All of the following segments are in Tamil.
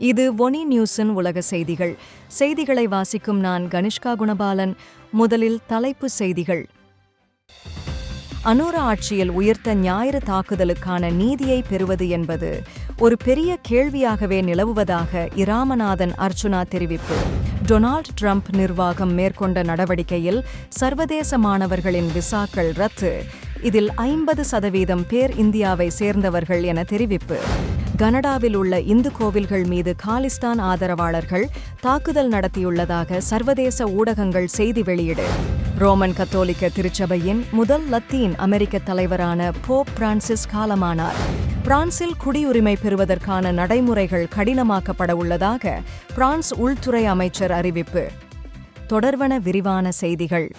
இது ஒனி நியூஸின் உலக செய்திகள். செய்திகளை வாசிக்கும் நான் கனிஷ்கா குணபாலன். முதலில் தலைப்பு செய்திகள். அனூர ஆட்சியில் உயர்த்த ஞாயிறு தாக்குதலுக்கான நீதியை பெறுவது என்பது ஒரு பெரிய கேள்வியாகவே நிலவுவதாக இராமநாதன் அர்ச்சுனா தெரிவிப்பு. டொனால்ட் ட்ரம்ப் நிர்வாகம் மேற்கொண்ட நடவடிக்கையில் சர்வதேச மாணவர்களின் விசாக்கள் ரத்து. இதில் ஐம்பது சதவீதம் பேர் இந்தியாவை சேர்ந்தவர்கள் என தெரிவிப்பு. கனடாவில் உள்ள இந்து கோவில்கள் மீது காலிஸ்தான் ஆதரவாளர்கள் தாக்குதல் நடத்தியுள்ளதாக சர்வதேச ஊடகங்கள் செய்தி வெளியீடு. ரோமன் கத்தோலிக்க திருச்சபையின் முதல் லத்தீன் அமெரிக்க தலைவரான போப் பிரான்சிஸ் காலமானார். பிரான்சில் குடியுரிமை பெறுவதற்கான நடைமுறைகள் கடினமாக்கப்பட உள்ளதாக பிரான்ஸ் உள்துறை அமைச்சர் அறிவிப்பு. தொடர்வன விரிவான செய்திகள்.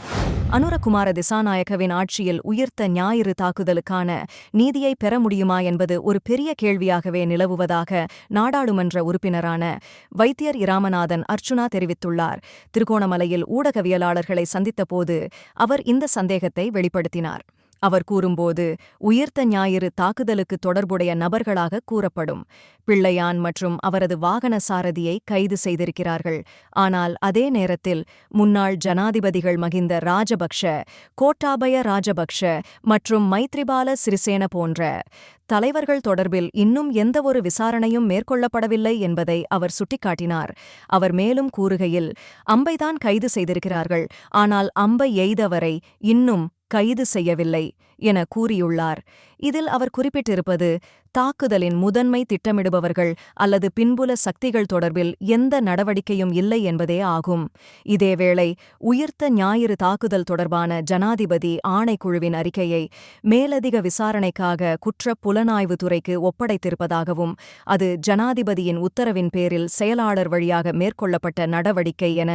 அனுரகுமார திசாநாயகவின் ஆட்சியில் உயிர்த்த ஞாயிறு தாக்குதலுக்கான நீதியை பெற முடியுமா என்பது ஒரு பெரிய கேள்வியாகவே நிலவுவதாக நாடாளுமன்ற உறுப்பினரான வைத்தியர் இராமநாதன் அர்ச்சுனா தெரிவித்துள்ளார். திருகோணமலையில் ஊடகவியலாளர்களை சந்தித்தபோது அவர் இந்த சந்தேகத்தை வெளிப்படுத்தினார். அவர் கூறும்போது உயிர்த்த ஞாயிறு தாக்குதலுக்கு தொடர்புடைய நபர்களாக கூறப்படும். பிள்ளையான் மற்றும் அவரது வாகன சாரதியை கைது செய்திருக்கிறார்கள். ஆனால் அதே நேரத்தில் முன்னாள் ஜனாதிபதிகள் மகிந்த ராஜபக்ஷ கோட்டாபய ராஜபக்ஷ மற்றும் மைத்ரிபால சிறிசேன போன்ற தலைவர்கள் தொடர்பில் இன்னும் எந்தவொரு விசாரணையும் மேற்கொள்ளப்படவில்லை என்பதை அவர் சுட்டிக்காட்டினார். அவர் மேலும் கூறுகையில் அம்பைதான் கைது செய்திருக்கிறார்கள். ஆனால் அம்பை எய்தவரை இன்னும் கைது செய்யவில்லை என கூறியுள்ளார். இதில் அவர் குறிப்பிட்டிருப்பது தாக்குதலின் முதன்மை திட்டமிடுபவர்கள் அல்லது பின்புல சக்திகள் தொடர்பில் எந்த நடவடிக்கையும் இல்லை என்பதே ஆகும். இதேவேளை உயிர்த்த ஞாயிறு தாக்குதல் தொடர்பான ஜனாதிபதி ஆணைக்குழுவின் அறிக்கையை மேலதிக விசாரணைக்காக குற்ற புலனாய்வு துறைக்கு ஒப்படைத்திருப்பதாகவும் அது ஜனாதிபதியின் உத்தரவின் பேரில் செயலாளர் வழியாக மேற்கொள்ளப்பட்ட நடவடிக்கை என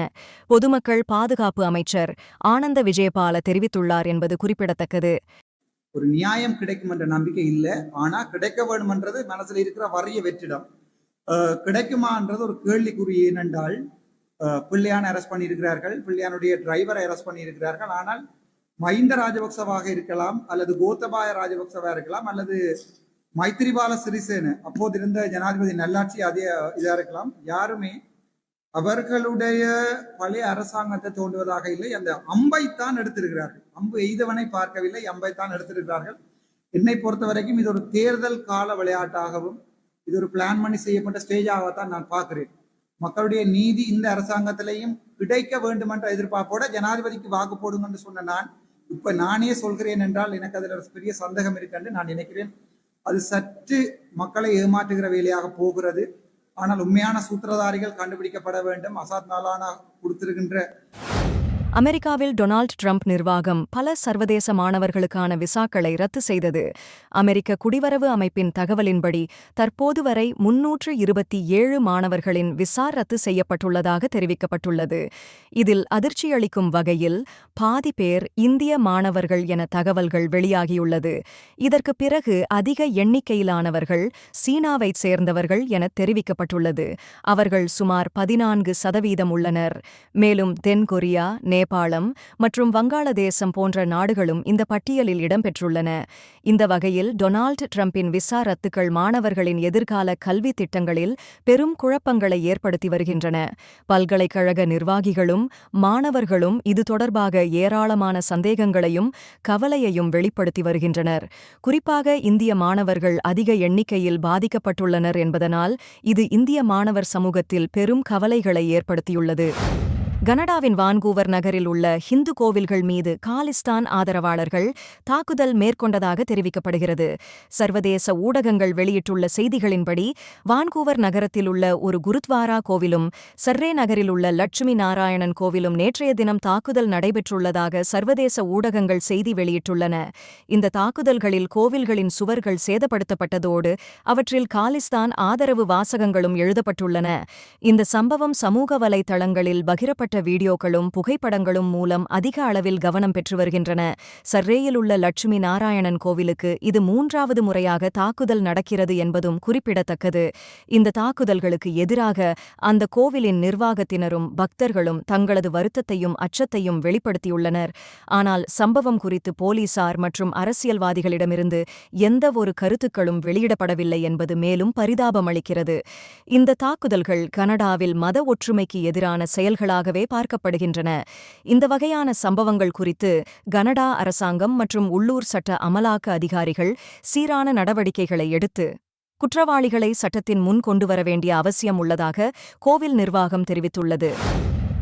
பொதுமக்கள் பாதுகாப்பு அமைச்சர் ஆனந்த விஜயபால தெரிவித்துள்ளார் என்பது குறிப்பிடத்தக்கது. ஒரு நியாயம் கிடைக்கும் என்ற நம்பிக்கை இல்லை. ஆனா கிடைக்க வேண்டும்ன்றது மனசுல இருக்கிற வறிய வெற்றிடம். கிடைக்குமான்றது ஒரு கேள்விக்குறி ஏனென்றால் பிள்ளையான அரெஸ்ட் பண்ணியிருக்கிறார்கள் பிள்ளையானுடைய டிரைவரை அரெஸ்ட் பண்ணியிருக்கிறார்கள். ஆனால் மஹிந்த ராஜபக்சவாக இருக்கலாம் அல்லது கோத்தபாய ராஜபக்சவா இருக்கலாம் அல்லது மைத்திரிபால சிறிசேன அப்போது இருந்த ஜனாதிபதி நல்லாட்சி அதே இதா இருக்கலாம். யாருமே அவர்களுடைய பழைய அரசாங்கத்தை தோன்றுவதாக இல்லை. அந்த அம்பைத்தான் எடுத்திருக்கிறார்கள். அம்பு எய்தவனை பார்க்கவில்லை அம்பைத்தான் எடுத்திருக்கிறார்கள். என்னை பொறுத்த வரைக்கும் இது ஒரு தேர்தல் கால விளையாட்டாகவும் இது ஒரு பிளான் பண்ணி செய்யப்பட்ட ஸ்டேஜாகத்தான் நான் பார்க்கிறேன். மக்களுடைய நீதி இந்த அரசாங்கத்திலையும் கிடைக்க வேண்டும் என்ற எதிர்பார்ப்போட ஜனாதிபதிக்கு வாக்கு போடுங்கன்னு சொன்ன நான் இப்ப நானே சொல்கிறேன் என்றால் எனக்கு அதில் ஒரு பெரிய சந்தேகம் இருக்கு நான் நினைக்கிறேன் அது சற்று மக்களை ஏமாற்றுகிற வேலையாக போகிறது. ஆனால் உண்மையான சூத்திரதாரிகள் கண்டுபிடிக்கப்பட வேண்டும். அசாத் நாலானா கொடுத்திருக்கின்ற அமெரிக்காவில் டொனால்ட் ட்ரம்ப் நிர்வாகம் பல சர்வதேச மாணவர்களுக்கான விசாக்களை ரத்து செய்தது. அமெரிக்க குடிவரவு அமைப்பின் தகவலின்படி தற்போது வரை முன்னூற்று இருபத்தி ஏழு மாணவர்களின் விசா ரத்து செய்யப்பட்டுள்ளதாக தெரிவிக்கப்பட்டுள்ளது. இதில் அதிர்ச்சியளிக்கும் வகையில் பாதி பேர் இந்திய மாணவர்கள் என தகவல்கள் வெளியாகியுள்ளது. இதற்கு பிறகு அதிக எண்ணிக்கையிலானவர்கள் சீனாவைச் சேர்ந்தவர்கள் என தெரிவிக்கப்பட்டுள்ளது. அவர்கள் சுமார் பதினான்கு சதவீதம் உள்ளனர். மேலும் தென்கொரியா நேபாளம் மற்றும் வங்காளதேசம் போன்ற நாடுகளும் இந்த பட்டியலில் இடம்பெற்றுள்ளன. இந்த வகையில் டொனால்ட் ட்ரம்பின் விசா ரத்துக்கள் மாணவர்களின் எதிர்கால கல்வி திட்டங்களில் பெரும் குழப்பங்களை ஏற்படுத்தி வருகின்றன. பல்கலைக்கழக நிர்வாகிகளும் மாணவர்களும் இது தொடர்பாக ஏராளமான சந்தேகங்களையும் கவலையையும் வெளிப்படுத்தி வருகின்றனர். குறிப்பாக இந்திய மாணவர்கள் அதிக எண்ணிக்கையில் பாதிக்கப்பட்டுள்ளனர் என்பதனால் இது இந்திய மாணவர் சமூகத்தில் பெரும் கவலைகளை ஏற்படுத்தியுள்ளது. கனடாவின் வான்கூவர் நகரில் உள்ள ஹிந்து கோவில்கள் மீது காலிஸ்தான் ஆதரவாளர்கள் தாக்குதல் மேற்கொண்டதாக தெரிவிக்கப்படுகிறது. சர்வதேச ஊடகங்கள் வெளியிட்டுள்ள செய்திகளின்படி வான்கூவர் நகரத்தில் உள்ள ஒரு குருத்வாரா கோவிலும் சர்ரே நகரில் உள்ள லட்சுமி நாராயணன் கோவிலும் நேற்றைய தினம் தாக்குதல் நடைபெற்றுள்ளதாக சர்வதேச ஊடகங்கள் செய்தி வெளியிட்டுள்ளன. இந்த தாக்குதல்களில் கோவில்களின் சுவர்கள் சேதப்படுத்தப்பட்டதோடு அவற்றில் காலிஸ்தான் ஆதரவு வாசகங்களும் எழுதப்பட்டுள்ளன. இந்த சம்பவம் சமூக வலைதளங்களில் பகிரப்பட்ட வெளியிடப்பட்ட வீடியோக்களும் புகைப்படங்களும் மூலம் அதிக அளவில் கவனம் பெற்று வருகின்றன. சர்ரேயில் உள்ள லட்சுமி நாராயணன் கோவிலுக்கு இது மூன்றாவது முறையாக தாக்குதல் நடக்கிறது என்பதும் குறிப்பிடத்தக்கது. இந்த தாக்குதல்களுக்கு எதிராக அந்த கோவிலின் நிர்வாகத்தினரும் பக்தர்களும் தங்களது வருத்தத்தையும் அச்சத்தையும் வெளிப்படுத்தியுள்ளனர். ஆனால் சம்பவம் குறித்து போலீசார் மற்றும் அரசியல்வாதிகளிடமிருந்து எந்த ஒரு கருத்துக்களும் வெளியிடப்படவில்லை என்பது மேலும் பரிதாபமளிக்கிறது. இந்த தாக்குதல்கள் கனடாவில் மத ஒற்றுமைக்கு எதிரான செயல்களாகவே பார்க்கப்படுகின்றன இந்த வகையான சம்பவங்கள் குறித்து கனடா அரசாங்கம் மற்றும் உள்ளூர் சட்ட அமலாக்க அதிகாரிகள் சீரான நடவடிக்கைகளை எடுத்து குற்றவாளிகளை சட்டத்தின் முன் கொண்டு வர வேண்டிய அவசியம் உள்ளதாக கோவில் நிர்வாகம் தெரிவித்துள்ளது.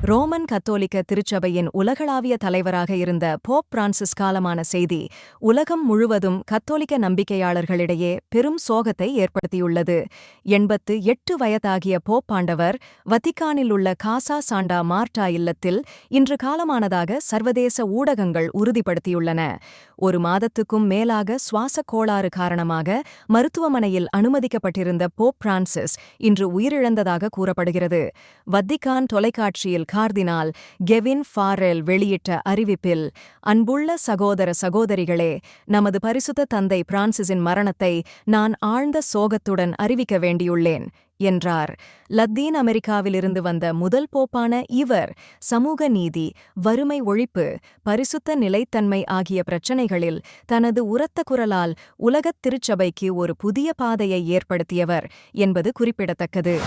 ரோமன் கத்தோலிக்க திருச்சபையின் உலகளாவிய தலைவராக இருந்த போப் பிரான்சிஸ் காலமான செய்தி உலகம் முழுவதும் கத்தோலிக்க நம்பிக்கையாளர்களிடையே பெரும் சோகத்தை ஏற்படுத்தியுள்ளது. எண்பத்து எட்டு வயதாகிய போப் ஆண்டவர் வத்திக்கானில் உள்ள காசா சாண்டா மார்டா இல்லத்தில் இன்று காலமானதாக சர்வதேச ஊடகங்கள் உறுதிப்படுத்தியுள்ளன. ஒரு மாதத்துக்கும் மேலாக சுவாச கோளாறு காரணமாக மருத்துவமனையில் அனுமதிக்கப்பட்டிருந்த போப் பிரான்சிஸ் இன்று உயிரிழந்ததாக கூறப்படுகிறது. வத்திகான் தொலைக்காட்சியில் கார்தினால் கெவின் ஃபாரெல் வெளியிட்ட அறிவிப்பில் அன்புள்ள சகோதர சகோதரிகளே நமது பரிசுத்த தந்தை பிரான்சிஸின் மரணத்தை நான் ஆழ்ந்த சோகத்துடன் அறிவிக்க வேண்டியுள்ளேன். என்றார். லத்தீன் அமெரிக்காவிலிருந்து வந்த முதல் போப்பான இவர் சமூக நீதி வறுமை ஒழிப்பு பரிசுத்த நிலைத்தன்மை ஆகிய பிரச்சினைகளில் தனது உரத்த குரலால் உலகத் திருச்சபைக்கு ஒரு புதிய பாதையை ஏற்படுத்தியவர் என்பது குறிப்பிடத்தக்கது.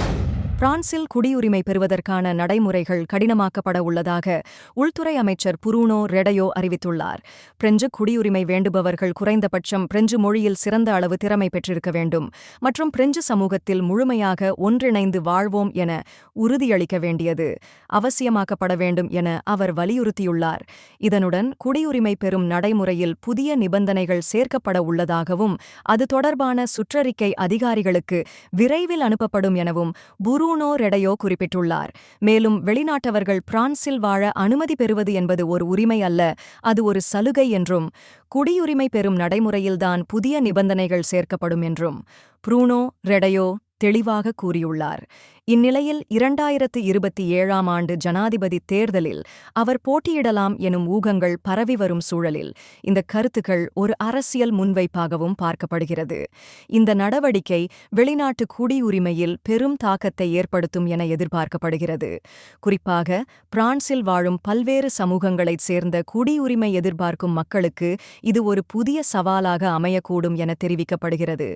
பிரான்சில் குடியுரிமை பெறுவதற்கான நடைமுறைகள் கடினமாக்கப்பட உள்ளதாக உள்துறை அமைச்சர் புரூனோ ரெடையோ அறிவித்துள்ளார். பிரெஞ்சு குடியுரிமை வேண்டுபவர்கள் குறைந்தபட்சம் பிரெஞ்சு மொழியில் சிறந்த அளவு திறமை பெற்றிருக்க வேண்டும் மற்றும் பிரெஞ்சு சமூகத்தில் முழுமையாக ஒன்றிணைந்து வாழ்வோம் என உறுதியளிக்க வேண்டியது அவசியமாக்கப்பட வேண்டும் என அவர் வலியுறுத்தியுள்ளார். இதனுடன் குடியுரிமை பெறும் நடைமுறையில் புதிய நிபந்தனைகள் சேர்க்கப்பட உள்ளதாகவும் அது தொடர்பான சுற்றறிக்கை அதிகாரிகளுக்கு விரைவில் அனுப்பப்படும் எனவும் புரூனோ ரெடையோ குறிப்பிட்டுள்ளார். மேலும் வெளிநாட்டவர்கள் பிரான்சில் வாழ அனுமதி பெறுவது என்பது ஒரு உரிமை அல்ல அது ஒரு சலுகை என்றும் குடியுரிமை பெறும் நடைமுறையில்தான் புதிய நிபந்தனைகள் சேர்க்கப்படும் என்றும். புரூனோ ரெடையோ தெளிவாக கூறியுள்ளார். இந்நிலையில் இரண்டாயிரத்து இருபத்தி ஏழாம் ஆண்டு ஜனாதிபதி தேர்தலில் அவர் போட்டியிடலாம் எனும் ஊகங்கள் பரவி வரும் சூழலில் இந்த கருத்துக்கள் ஒரு அரசியல் முன்வைப்பாகவும் பார்க்கப்படுகிறது. இந்த நடவடிக்கை வெளிநாட்டு குடியுரிமையில் பெரும் தாக்கத்தை ஏற்படுத்தும் என எதிர்பார்க்கப்படுகிறது. குறிப்பாக பிரான்சில் வாழும் பல்வேறு சமூகங்களைச் சேர்ந்த குடியுரிமை எதிர்பார்க்கும் மக்களுக்கு இது ஒரு புதிய சவாலாக அமையக்கூடும் என தெரிவிக்கப்படுகிறது.